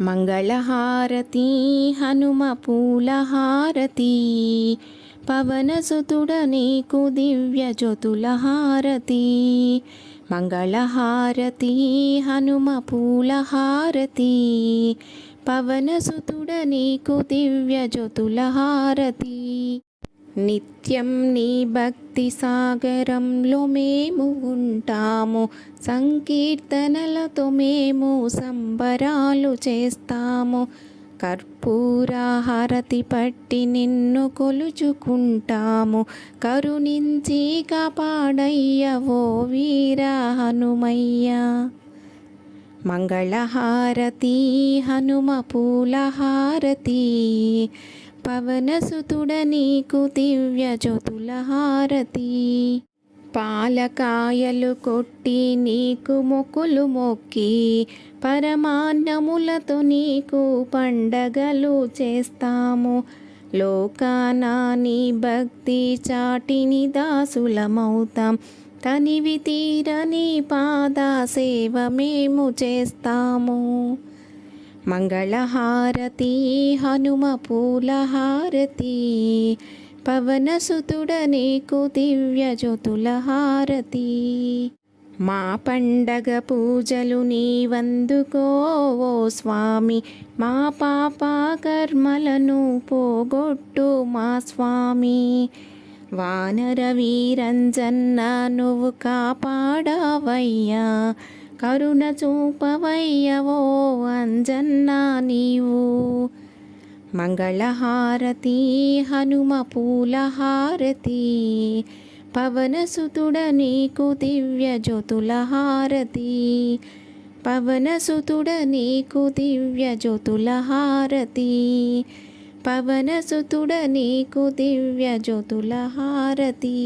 మంగళహారతి హనుమ పూలహారతి పవనసుతుడ నీకు దివ్య జ్యోతులహారతి మంగళహారతి హనుమ పూలహారతి పవనసుతుడ నీకు దివ్య జ్యోతులహారతి. నిత్యం నీ భక్తి సాగరంలో మేము ఉంటాము. సంకీర్తనలతో మేము సంబరాలు చేస్తాము. కర్పూర హారతి పట్టి నిన్ను కొలుచుకుంటాము. కరుణించి కాపాడయ్యవో వీర హనుమయ్య. మంగళహారతి హనుమ పూలహారతి. పవనసుతుడ నీకు దివ్య జ్యోతుల హారతి పాలకాయలు కొట్టి నీకు మొక్కులు మొక్కి పరమాన్నములతో నీకు పండగలు చేస్తాము. లోకానాని నీ భక్తి చాటిని దాసులమవుతాం. తనివి తీరని పాద సేవ మేము చేస్తాము. మంగళహారతి హనుమ పూలహారతి పవనసుతుడ నీకు దివ్య జ్యోతుల హారతి మా పండగ పూజలు నీవందుకో ఓ స్వామి మా పాప కర్మలను పోగొట్టు మా స్వామి. వానర వీరంజన్న నువ్వు కాపాడవయ్యా కరుణ చూపవయ్యవో అంజన్నా నీవు. మంగళహారతి హనుమ పూలహారతి పవనసుతుడ నీకు దివ్య జ్యోతుల హారతి పవనసుతుడ నీకు దివ్య జ్యోతుల హారతి పవనసుతుడ నీకు దివ్య జ్యోతుల హారతి